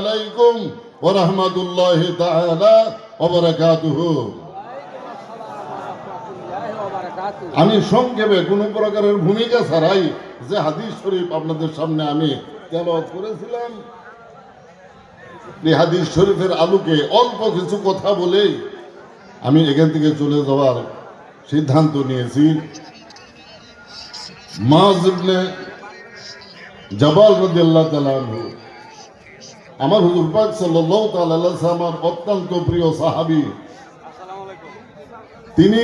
আলাইকুম ওয়া রাহমাতুল্লাহি তাআলা ওয়া বারাকাতুহু। আমি সংক্ষেপে কোনো প্রকারের ভূমিকা ছাড়াই যে হাদিস শরীফ আপনাদের সামনে আমি তেলাওয়াত করেছিলাম, এই হাদিস শরীফের আলোকে অল্প কিছু কথা বলেই আমি এখান থেকে চলে যাওয়ার সিদ্ধান্ত নিয়েছি। মাজ ইবনে জাবাল রাদিয়াল্লাহু তাআলা আমার হুজুর পাক আলাইহি সাল্লামের অত্যন্ত প্রিয় সাহাবী। তিনি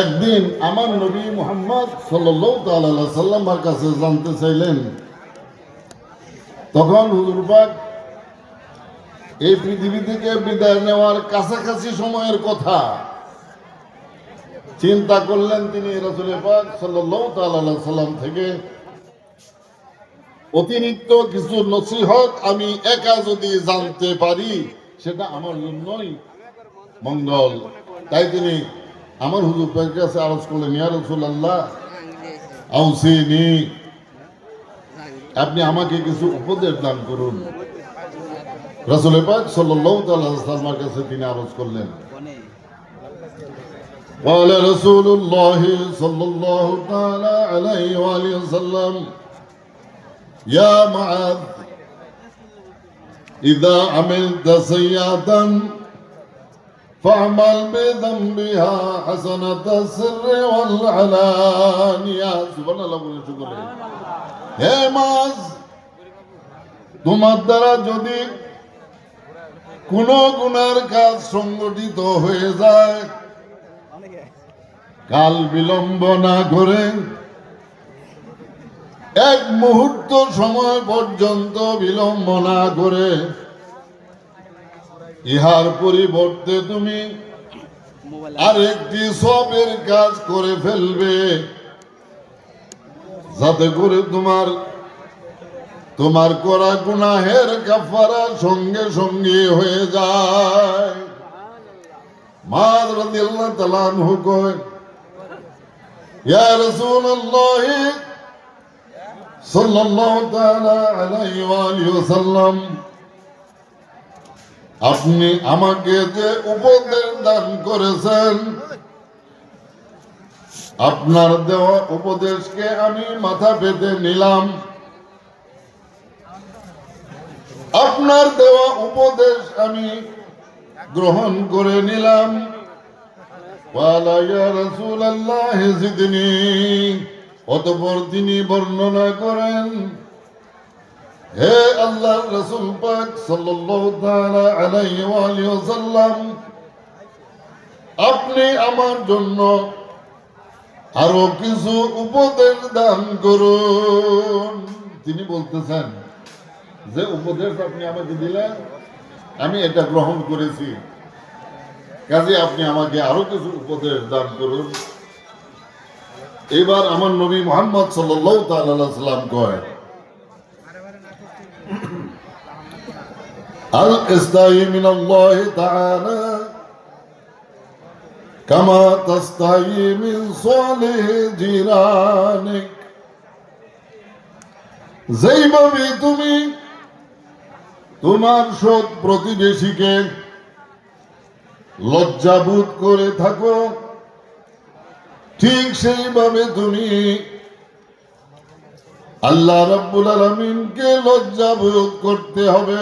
একদিন আমার নবী মুহাম্মদ আলাইহি সাল্লামের কাছে জানতে চাইলেন। তখন হুজুর পাক এই পৃথিবী থেকে বিদায় নেওয়ার কাছাকাছি সময়ের কথা চিন্তা করলেন তিনি রসুল পাক আলাইহি সাল্লাম থেকে অতিরিক্ত কিছু নসিহত আমি একা যদি জানতে পারি সেটা আমার জন্যই মঙ্গল তাই তিনি আমার হুজুর পাকের কাছে আরজ করলেন ইয়া রাসূলুল্লাহ আউসিনি আপনি আমাকে কিছু উপদেশ দান করুন রাসূল পাক সাল্লাল্লাহু তাআলা আলাইহি সাল্লামের কাছে তিনি আরজ করলেন قال رسول الله صلى الله تعالى عليه وآله وسلم يا معاذ إذا عملت سيئة فاعمل بذنبها حسنة السر والعلانية سبحان الله বলে শুকর হে মাজ তোমার দ্বারা যদি কোন গুনার কাজ সংগঠিত হয়ে যায় কাল বিলম্ব না করে এক মুহূর্ত সময় পর্যন্ত বিলম্ব না করে ইহার পরিবর্তে তুমি আরেকটি সবের কাজ করে ফেলবে। যাতে করে তোমার তোমার করা গুনাহের কাফারা সঙ্গে সঙ্গে হয়ে যায়। মাদ রাদিয়াল্লাহু তাআলা কয়, ইয়া রাসূলুল্লাহ সাল্লাল্লাহু তাআলা আলাইহি ওয়া আলিহি ওয়াসাল্লাম আপনি আমাকে যে উপদেশ দান করেছেন, আপনার দেওয়া উপদেশকে আমি মাথা পেতে নিলাম। আপনার দেওয়া উপদেশ আমি গ্রহণ করে নিলাম। ওয়ালা রাসূলুল্লাহ জিদনি। অতঃপর তিনি বর্ণনা করেন, হে আল্লাহ রসুল পাক ওয়াসাল্লাম আপনি আমার জন্য আরও কিছু উপদেশ দান করুন। তিনি বলতেছেন যে, উপদেশ আপনি আমাকে দিলেন, আমি এটা গ্রহণ করেছি। কাজে আপনি আমাকে আরও কিছু উপদেশ দান করুন। এবার আমার নবী মোহাম্মদ সাল্লাম কয় যেইভাবে তুমি তোমার সৎ প্রতিবেশীকে লজ্জাবোধ করে থাকো ঠিক সেইভাবে তুমি আল্লাহ রব্বুল আলমিনকে লজ্জা ভোগ করতে হবে।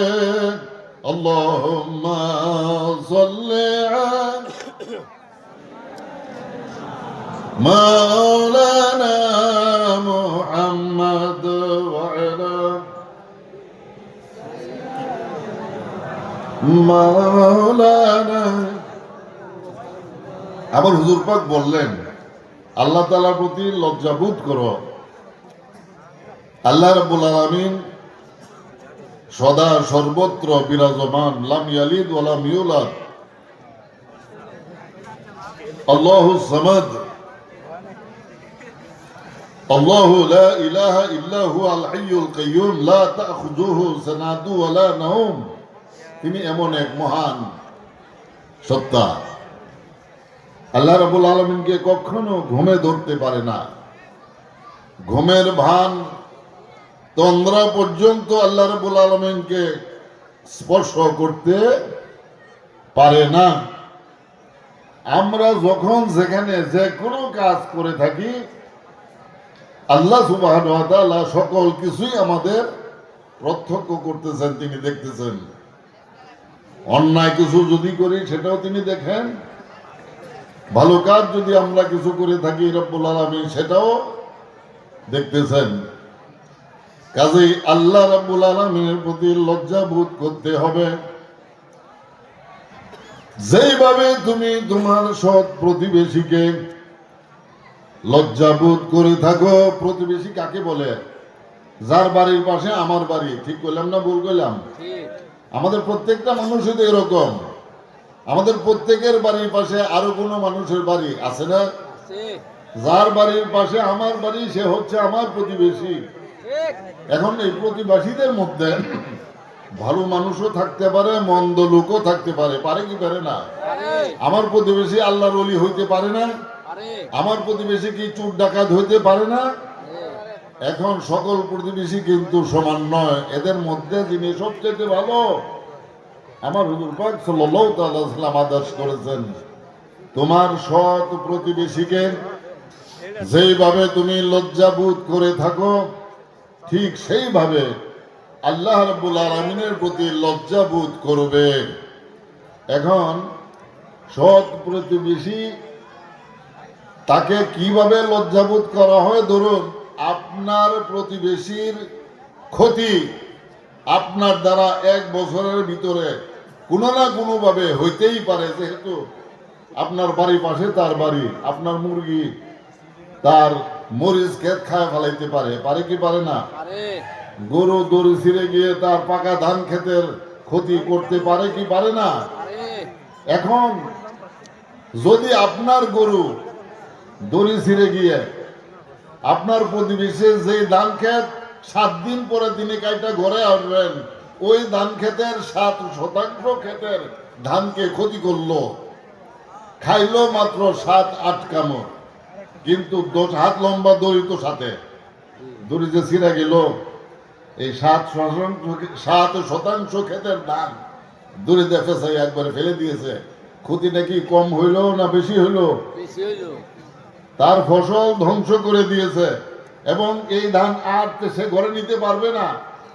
আবার হুজুর পাক বললেন আল্লাহ তাআলার প্রতি লজ্জাবোধ করো আল্লাহ রাব্বুল আলামিন সদা সর্বত্র বিরাজমান লাম ইয়ালিদ ওয়া লাম ইউলাদ আল্লাহু সামাদ الله لا إله إلا هو الحي القيوم لا تأخذه سنة ولا نوم তিনি এমন এক মহান সত্তা আল্লাহ রাবুল আলমিনকে কখনো ঘুমে ধরতে পারে না। ঘুমের ভান তন্দ্রা পর্যন্ত আল্লাহ রাবুল আলমিনকে স্পর্শ করতে পারে না। আমরা যখন যেখানে যে কোনো কাজ করে থাকি, আল্লাহ সুবাহ সকল কিছুই আমাদের প্রত্যক্ষ করতেছেন, তিনি দেখতেছেন। অন্যায় কিছু যদি করি, সেটাও তিনি দেখেন। ভালো কাজ যদি আমরা কিছু করে থাকি রব্বুল আলমী সেটাও দেখতেছেন। কাজেই আল্লাহ রাব্বুল আলমীর প্রতি লজ্জা বোধ করতে হবে। যেইভাবে তুমি তোমার সৎ প্রতিবেশীকে লজ্জাবোধ করে থাকো প্রতিবেশী কাকে বলে? যার বাড়ির পাশে আমার বাড়ি ঠিক করলাম না ভুল করলাম? আমাদের প্রত্যেকটা মানুষই তো এরকম। আমাদের প্রত্যেকের বাড়ির পাশে আরও কোনো মানুষের বাড়ি আছে না? যার বাড়ির পাশে আমার বাড়ি সে হচ্ছে আমার প্রতিবেশী। এখন এই প্রতিবেশীদের মধ্যে ভালো মানুষও থাকতে পারে মন্দ লোকও থাকতে পারে। পারে কি পারে না? আমার প্রতিবেশী আল্লাহর অলি হইতে পারে না। আমার প্রতিবেশী কি চুর ডাকাত হইতে পারে না? এখন সকল প্রতিবেশী কিন্তু সমান নয়। এদের মধ্যে যিনি সবচেয়ে ভালো আমার হুজুর পাক সাল্লাল্লাহু তাআলা সাল্লাম আদেশ করেছেন, তোমার সৎ প্রতিবেশীকে যেইভাবে তুমি লজ্জাবোধ করে থাকো, ঠিক সেইভাবে আল্লাহ রাব্বুল আলামিনের প্রতি লজ্জাবোধ করবে। এখন সৎ প্রতিবেশী তাকে কীভাবে লজ্জাবোধ করা হয়? ধরুন, আপনার প্রতিবেশীর ক্ষতি আপনার দ্বারা এক বছরের ভিতরে কোনো না কোনো ভাবে হইতেই পারে যেহেতু আপনার বাড়ির পাশে তার বাড়ি আপনার মুরগি তার মরিচ ক্ষেত খায় ফেলাইতে পারে পারে কি পারে না? গরু দড়ি ছিঁড়ে গিয়ে তার পাকা ধান ক্ষেতের ক্ষতি করতে পারে কি পারে না? এখন যদি আপনার গরু দড়ি ছিঁড়ে গিয়ে আপনার প্রতিবেশীর যে ধান ক্ষেত সাত দিন পরে তিনি কাইটা ঘরে আসবেন। ওই ধান ক্ষেতের সাত শতাংশ ক্ষেতের ধানকে ক্ষতি করল। খাইলো মাত্র সাত আট কামো কিন্তু দশ হাত লম্বা দড়ি তো সাথে। দড়ি যে ছিঁড়ে গেল এই সাত শতাংশ সাত শতাংশ ক্ষেতের ধান দূরে দেখে সেই একবারে ফেলে দিয়েছে। ক্ষতি নাকি কম হইল না বেশি হইল। তার ফসল ধ্বংস করে দিয়েছে। এবং এই ধান আর সে ঘরে নিতে পারবে না,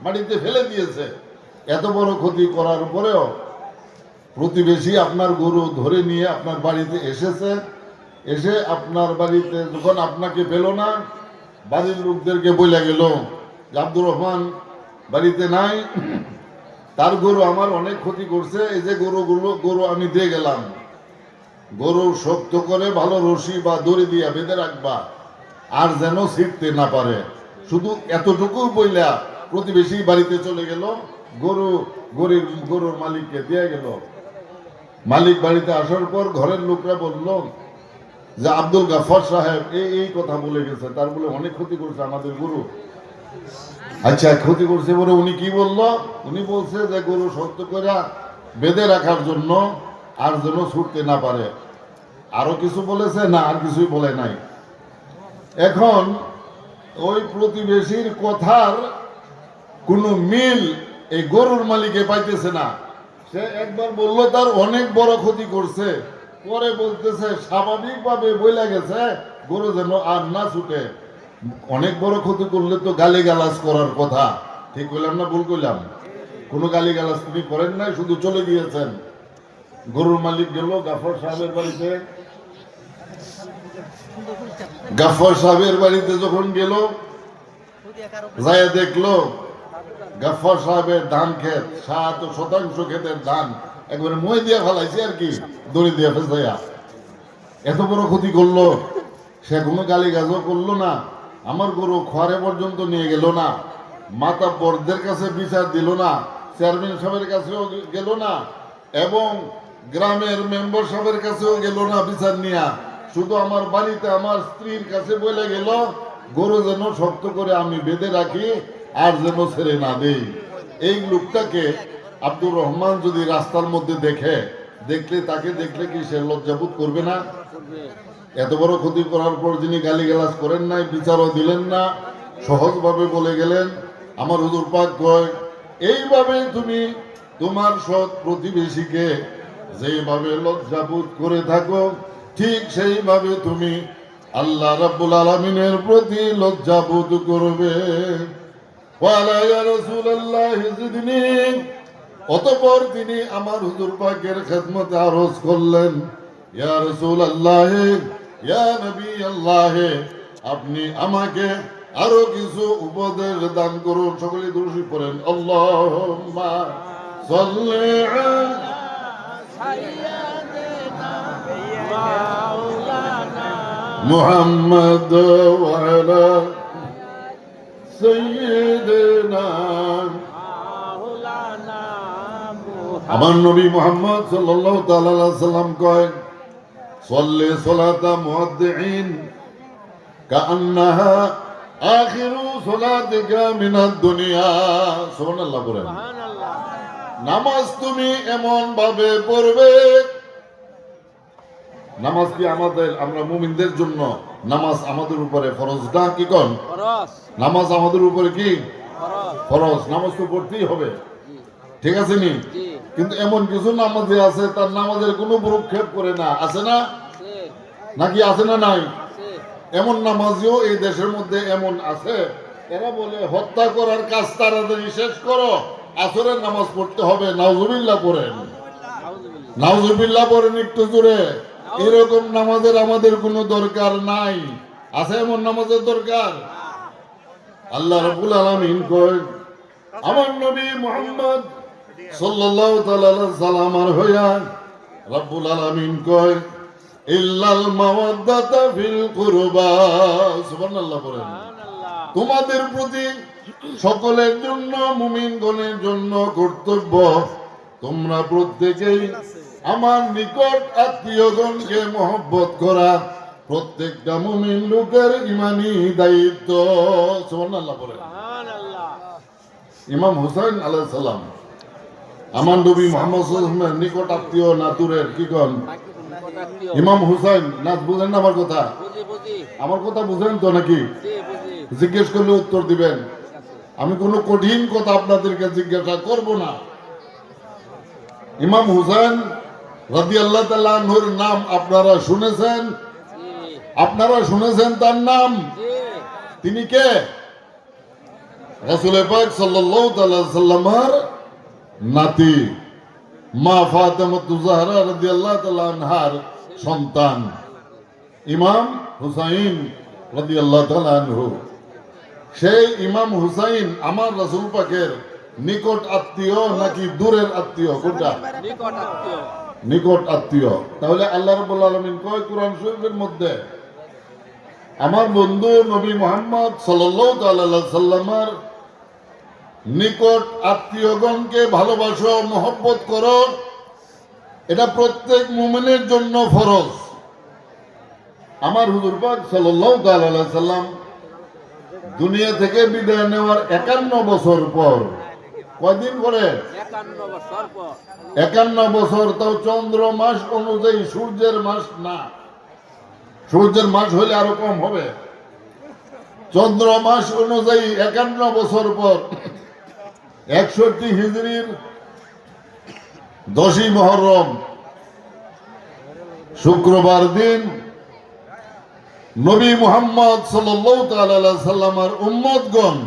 মাটিতে ফেলে দিয়েছে। এত বড় ক্ষতি করার পরেও প্রতিবেশী আপনার গরু ধরে নিয়ে আপনার বাড়িতে এসেছে। এসে আপনার বাড়িতে যখন আপনাকে পেল না, বাড়ির লোকদেরকে বলে গেল যে, আব্দুর রহমান বাড়িতে নাই, তার গরু আমার অনেক ক্ষতি করছে, এই যে গরুগুলো, গরু আমি দিয়ে গেলাম। গরু শক্ত করে ভালো রশি বা দড়ি দিয়া বেঁধে রাখবা। আর যেন ছিটতে না পারে। শুধু এতটুকু বইলা প্রতিবেশী বাড়িতে চলে গেল, গরু গরিব গরুর মালিককে দিয়ে গেল। মালিক বাড়িতে আসার পর ঘরের লোকরা বলল, যে আব্দুল গাফর সাহেব এই এই কথা বলে গেছে, তার বলে অনেক ক্ষতি করছে আমাদের গরু। আচ্ছা ক্ষতি করছে বলে উনি কি বলল? উনি বলছে যে গরু শক্ত করে বেঁধে রাখার জন্য আর যেন ছুটতে না পারে। আরও কিছু বলেছে? না, আর কিছুই বলে নাই। এখন ওই প্রতিবেশীর কথার কোনো মিল এই গরুর মালিকে পাইতেছে না। সে একবার বলল, তার অনেক বড় ক্ষতি করছে। পরে বলতেছে, স্বাভাবিকভাবে বইলা গেছে, গরু যেন আর না ছুটে। অনেক বড় ক্ষতি করলে তো গালি গালাজ করার কথা। ঠিক করলাম না ভুল করলাম কোনো গালি গালাজ তিনি করেন নাই, শুধু চলে গিয়েছেন। গরুর মালিক গেল, গাফর সাহেবের বাড়িতে। গাফর সাহেবের বাড়িতে যখন গেল, যায় দেখল, গাফর সাহেবের ধান ক্ষেত, সাত শতাংশ ক্ষেতের ধান একবারে মই দিয়ে ফেলাইছে আর কি, দড়ি দিয়ে ফেসাইয়া এত বড় ক্ষতি করল, সে কোনো গালি গাজও করল না, আমার গরু খোয়ারে পর্যন্ত নিয়ে গেল না, মাতা বরদের কাছে বিচার দিল না, চেয়ারম্যান সাহেবের কাছেও গেল না, এবং গ্রামের মেম্বার সাহেবের কাছেও গেল না বিচার নিয়া। শুধু আমার বাড়িতে আমার স্ত্রীর কাছে বলে গেল, গরু যেন শক্ত করে আমি বেঁধে রাখি, আর যেন ছেড়ে না দেই। এই লোকটাকে আব্দুর রহমান যদি রাস্তার মধ্যে দেখে, দেখলে তাকে দেখলে কি সে লজ্জাবোধ করবে না? এত বড় ক্ষতি করার পর যিনি গালিগালাজ করেন নাই, বিচারও দিলেন না, সহজভাবে বলে গেলেন, আমার হুজুর পাক কয় এইভাবে তুমি তোমার সৎ প্রতিবেশীকে যেভাবে লজ্জাবোধ করে থাকো ঠিক সেইভাবে তুমি আল্লাহ রাব্বুল আলামিনের প্রতি লজ্জাবোধ করবে। অতঃপর তিনি আমার হুজুর পাকের খেদমতে আরজ করলেন, ইয়া রাসূলুল্লাহ, ইয়া নবী আল্লাহ আপনি আমাকে আরও কিছু উপদেশ দান করুন। সকলে দোষী পড়েন। আল্লাহ محمد وعلى سيدنا আমার নবী মোহাম্মদ সাল্লাল্লাহু তাআলা আলাইহি সাল্লাম কয় সল্লি সালাতা মুআদ্দিন কাআন্নাহা আখিরু সালাতিকা মিনাদ দুনিয়া সুবহানাল্লাহ বলেন নামাজ তুমি এমন ভাবে পড়বে নামাজ কি আমাদের আমরা মুমিনদের জন্য নামাজ আমাদের উপরে ফরজ না কি কন? নামাজ আমাদের উপরে কি? ফরজ। নামাজ তো পড়তেই হবে। ঠিক আছে নি? কিন্তু এমন কিছু নামাজে আছে তার নামাজের কোনো ভ্রুক্ষেপ করে না। আছে না? নাকি আছে না নাই? এমন নামাজিও এই দেশের মধ্যে এমন আছে। এরা বলে হত্যা করার কাজ তাড়াতাড়ি শেষ করো। আসরের নামাজ পড়তে হবে। নাউজুবিল্লাহ পড়েন। নাউজুবিল্লাহ পড়েন একটু জোরে। এরকম নামাজের আমাদের কোনো দরকার নাই। আছে এমন নামাজের দরকার? আল্লাহ রাব্বুল আলামিন কয় আমার নবী মুহাম্মদ সাল্লাল্লাহু তাআলা আলাইহি হইয়া রাব্বুল আলামিন কয় ইল্লাল মাওয়াদ্দাতা ফিল কুরবা। সুবহানাল্লাহ বলেন। তোমাদের প্রতি সকলের জন্য মুমিনগণের জন্য কর্তব্য তোমরা প্রত্যেকেই আমার নিকট আত্মীয়গণকে মহব্বত করা প্রত্যেকটা মুমিন লোকের ইমানি দায়িত্ব। বলে ইমাম হুসাইন আলাইহিস সালাম, আমার নবী নিকট আত্মীয় নাতুরের কি কন? ইমাম হুসাইন না বুঝেন না আমার কথা? আমার কথা বুঝেন তো নাকি? জিজ্ঞেস করলে উত্তর দিবেন। আমি কোনো কঠিন কথা আপনাদেরকে জিজ্ঞাসা করব না। ইমাম হুসেন আল্লাহ তাল্লাহর নাম আপনারা শুনেছেন? আপনারা শুনেছেন তার নাম? তিনি কে? নাতি, মা ফাতেমাতু জাহরা রাদিয়াল্লাহু তাআলা আনহার সন্তান, ইমাম হুসাইন রাদিয়াল্লাহু তাআলা আনহু। সেই ইমাম হুসাইন আমার রাসূল পাকের নিকট আত্মীয় নাকি দূরের আত্মীয়? কোনটা? নিকট আত্মীয়। তাহলে আল্লাহ রাব্বুল আলামিন কয় কোরআন শরীফের মধ্যে, আমার বন্ধু নবী মোহাম্মদ সাল্লামার নিকট আত্মীয়গণকে ভালোবাসো, মহব্বত করো, এটা প্রত্যেক মুমিনের জন্য ফরজ। আমার হুজুর পাক সাল্লাল্লাহু তাআলা সাল্লাম দুনিয়া থেকে বিদায় নেওয়ার একান্ন বছর পর কয়দিন পরে? একান্ন বছর তাও চন্দ্র মাস অনুযায়ী সূর্যের মাস না। সূর্যের মাস হলে আরও কম হবে। চন্দ্র মাস অনুযায়ী একান্ন বছর পর একষট্টি হিজড়ির দশই মহরম শুক্রবার দিন নবী মুহাম্মদ সাল্লামার উম্মতগণ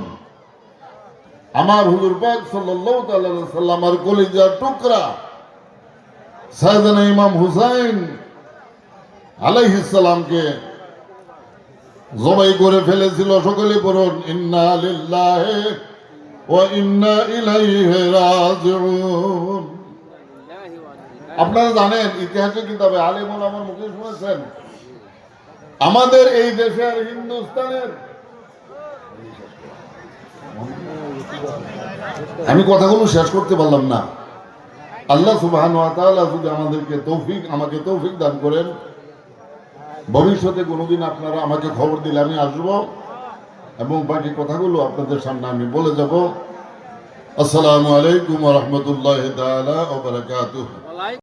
আমার হুজুর পাক আলাইহি সাল্লামার কলিজার টুকরা সাইয়েদনা ইমাম হুসাইন আলাইহিস সালামকে জবাই করে ফেলেছিল। সকলে পড়ুন, ইন্না লিল্লাহি ওয়া ইন্না ইলাইহি রাজিউন। আপনারা জানেন ইতিহাসের কিতাবে আলিমুল আমার মুখে শুনেছেন, আমাদের এই দেশের হিন্দুস্তানের আমি কথাগুলো শেষ করতে পারলাম না। আল্লাহ সুবাহ যদি আমাদেরকে তৌফিক, আমাকে তৌফিক দান করেন, ভবিষ্যতে কোনোদিন আপনারা আমাকে খবর দিলে আমি আসব এবং বাকি কথাগুলো আপনাদের সামনে আমি বলে যাব। আসসালামু আলাইকুম রহমতুল্লাহ তালা তাআলা ওয়া বারাকাতুহু।